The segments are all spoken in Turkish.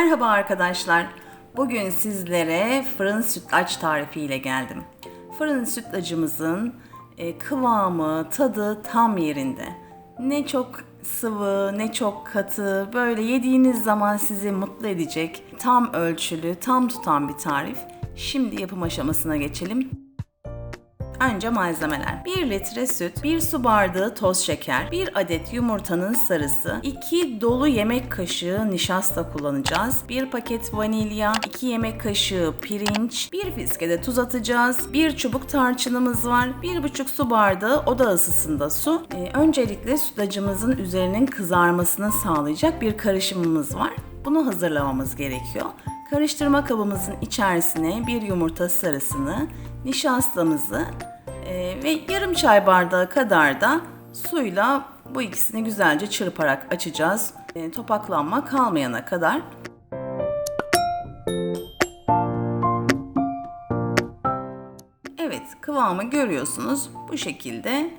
Merhaba arkadaşlar. Bugün sizlere fırın sütlaç tarifiyle geldim. Fırın sütlacımızın e, kıvamı, tadı tam yerinde. Ne çok sıvı, ne çok katı, böyle yediğiniz zaman sizi mutlu edecek, tam ölçülü, tam tutan bir tarif. Şimdi yapım aşamasına geçelim. Önce malzemeler. 1 litre süt, 1 su bardağı toz şeker, 1 adet yumurtanın sarısı, 2 dolu yemek kaşığı nişasta kullanacağız, 1 paket vanilya, 2 yemek kaşığı pirinç, 1 fiske de tuz atacağız, 1 çubuk tarçınımız var, 1,5 su bardağı oda ısısında su. Ee, öncelikle sütlacımızın üzerinin kızarmasını sağlayacak bir karışımımız var. Bunu hazırlamamız gerekiyor. Karıştırma kabımızın içerisine bir yumurta sarısını, nişastamızı e, ve yarım çay bardağı kadar da suyla bu ikisini güzelce çırparak açacağız. E, topaklanma kalmayana kadar. Evet, kıvamı görüyorsunuz. Bu şekilde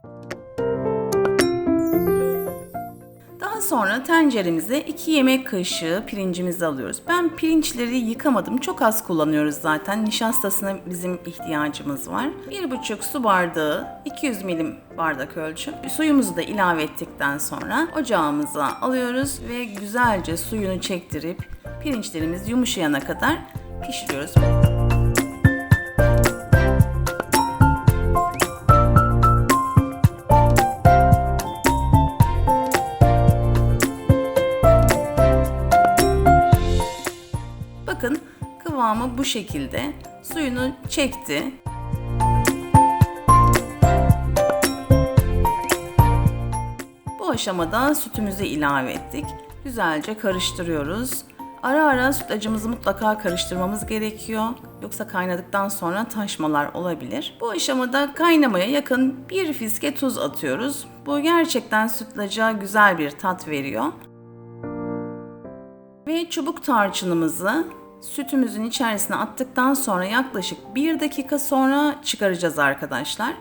sonra tenceremize 2 yemek kaşığı pirincimizi alıyoruz. Ben pirinçleri yıkamadım. Çok az kullanıyoruz zaten. Nişastasına bizim ihtiyacımız var. 1,5 su bardağı 200 milim bardak ölçüm. Suyumuzu da ilave ettikten sonra ocağımıza alıyoruz ve güzelce suyunu çektirip pirinçlerimiz yumuşayana kadar pişiriyoruz. Kıvamı bu şekilde. Suyunu çekti. Bu aşamada sütümüzü ilave ettik. Güzelce karıştırıyoruz. Ara ara sütlacımızı mutlaka karıştırmamız gerekiyor. Yoksa kaynadıktan sonra taşmalar olabilir. Bu aşamada kaynamaya yakın bir fiske tuz atıyoruz. Bu gerçekten sütlaca güzel bir tat veriyor. Ve çubuk tarçınımızı sütümüzün içerisine attıktan sonra yaklaşık 1 dakika sonra çıkaracağız arkadaşlar.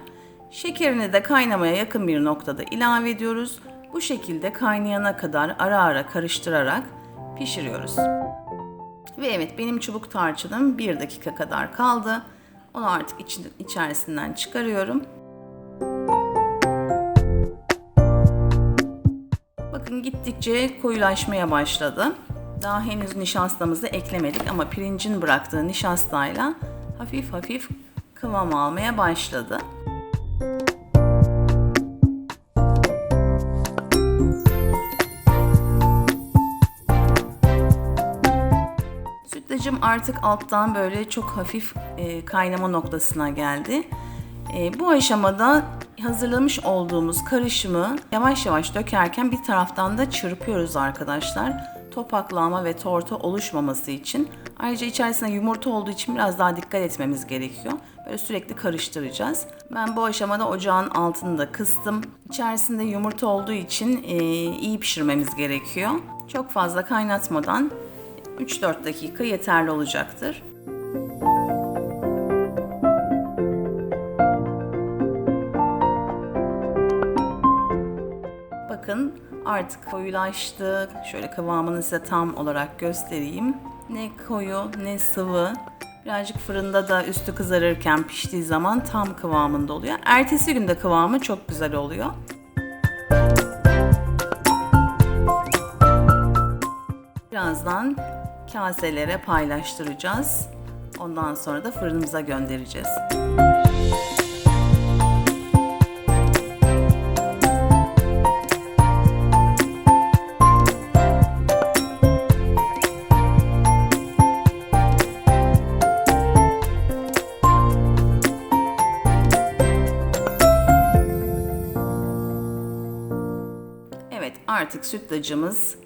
Şekerini de kaynamaya yakın bir noktada ilave ediyoruz. Bu şekilde kaynayana kadar ara ara karıştırarak pişiriyoruz. Ve evet benim çubuk tarçınım 1 dakika kadar kaldı. Onu artık içerisinden çıkarıyorum. Bakın gittikçe koyulaşmaya başladı. Daha henüz nişastamızı eklemedik ama pirincin bıraktığı nişastayla hafif hafif kıvam almaya başladı. Sütlacım artık alttan böyle çok hafif e, kaynama noktasına geldi. E, bu aşamada hazırlamış olduğumuz karışımı yavaş yavaş dökerken bir taraftan da çırpıyoruz arkadaşlar topaklama ve tortu oluşmaması için. Ayrıca içerisinde yumurta olduğu için biraz daha dikkat etmemiz gerekiyor. Böyle sürekli karıştıracağız. Ben bu aşamada ocağın altını da kıstım. İçerisinde yumurta olduğu için e, iyi pişirmemiz gerekiyor. Çok fazla kaynatmadan 3-4 dakika yeterli olacaktır. Bakın artık koyulaştı. Şöyle kıvamını size tam olarak göstereyim. Ne koyu ne sıvı. Birazcık fırında da üstü kızarırken piştiği zaman tam kıvamında oluyor. Ertesi günde kıvamı çok güzel oluyor. Birazdan kaselere paylaştıracağız. Ondan sonra da fırınımıza göndereceğiz. Artık sütlacımız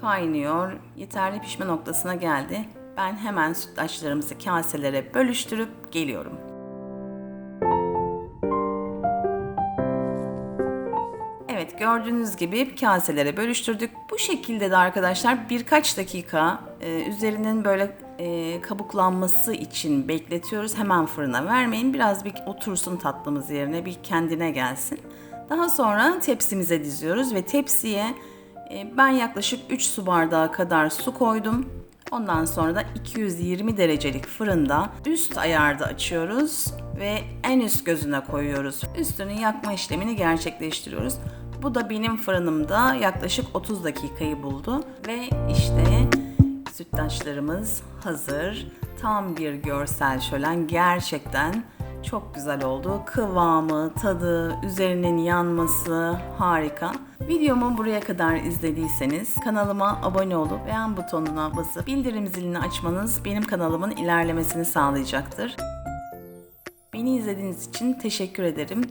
kaynıyor. Yeterli pişme noktasına geldi. Ben hemen sütlaçlarımızı kaselere bölüştürüp geliyorum. Evet gördüğünüz gibi kaselere bölüştürdük. Bu şekilde de arkadaşlar birkaç dakika e, üzerinin böyle e, kabuklanması için bekletiyoruz. Hemen fırına vermeyin. Biraz bir otursun tatlımız yerine bir kendine gelsin. Daha sonra tepsimize diziyoruz ve tepsiye e, ben yaklaşık 3 su bardağı kadar su koydum. Ondan sonra da 220 derecelik fırında üst ayarda açıyoruz ve en üst gözüne koyuyoruz. Üstünün yakma işlemini gerçekleştiriyoruz. Bu da benim fırınımda yaklaşık 30 dakikayı buldu ve işte sütlaçlarımız hazır. Tam bir görsel şölen gerçekten çok güzel oldu. Kıvamı, tadı, üzerinin yanması harika. Videomu buraya kadar izlediyseniz kanalıma abone olup beğen butonuna basıp bildirim zilini açmanız benim kanalımın ilerlemesini sağlayacaktır. Beni izlediğiniz için teşekkür ederim.